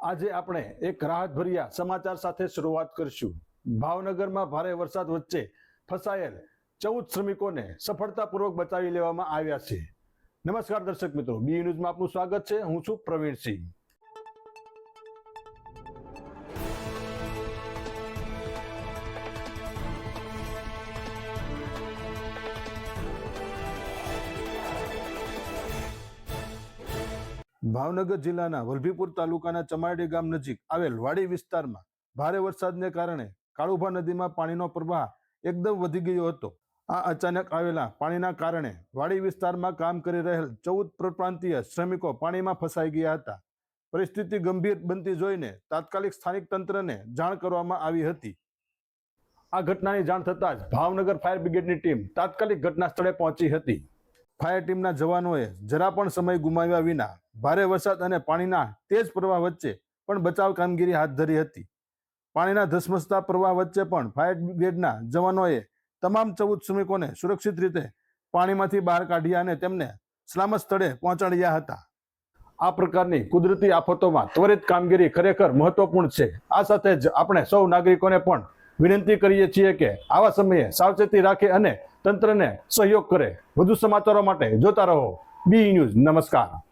આજે આપણે એક રાહતભર્યા સમાચાર સાથે શરૂઆત કરીશું. ભાવનગરમાં ભારે વરસાદ વચ્ચે ફસાયેલ ચૌદ શ્રમિકોને સફળતાપૂર્વક બચાવી લેવામાં આવ્યા છે. નમસ્કાર દર્શક મિત્રો, બી ન્યૂઝમાં આપનું સ્વાગત છે. હું છું પ્રવીણસિંહ. ભાવનગર જિલ્લાના વલભીપુર તાલુકાના ચમારડી ગામ નજીક આવેલ વાડી વિસ્તારમાં ભારે વરસાદને કારણે કાળુભા નદીમાં પાણીનો પ્રવાહ એકદમ વધી ગયો હતો. આ અચાનક આવેલા પાણીના કારણે વાડી વિસ્તારમાં કામ કરી રહેલ ચૌદ પ્રપ્રાંતીય શ્રમિકો પાણીમાં ફસાઈ ગયા હતા. પરિસ્થિતિ ગંભીર બનતી જોઈને તાત્કાલિક સ્થાનિક તંત્રને જાણ કરવામાં આવી હતી. આ ઘટનાની જાણ થતાં જ ભાવનગર ફાયર બ્રિગેડની ટીમ તાત્કાલિક ઘટના સ્થળે પહોંચી હતી. ફાયર ટીમના જવાનોએ જરા પણ સમય ગુમાવ્યા વિના ભારે વરસાદ અને પાણીના તેજ પ્રવાહ વચ્ચે પણ બચાવ કામગીરી હાથ ધરી હતી. પાણીના ધસમસતા પ્રવાહ વચ્ચે પણ ફાયર બ્રિગેડના જવાનોએ તમામ ચૌદ શ્રમિકોને સુરક્ષિત રીતે પાણીમાંથી બહાર કાઢ્યા અને તેમને સલામત સ્થળે પહોંચાડ્યા હતા. આ પ્રકારની કુદરતી આફતોમાં ત્વરિત કામગીરી ખરેખર મહત્વપૂર્ણ છે. આ સાથે જ આપણે સૌ નાગરિકોને પણ વિનંતી કરીએ છીએ કે આવા સમયે સાવચેતી રાખે અને તંત્રને સહયોગ કરે. વધુ સમાચારો માટે જોતા રહો. B news. નમસ્કાર.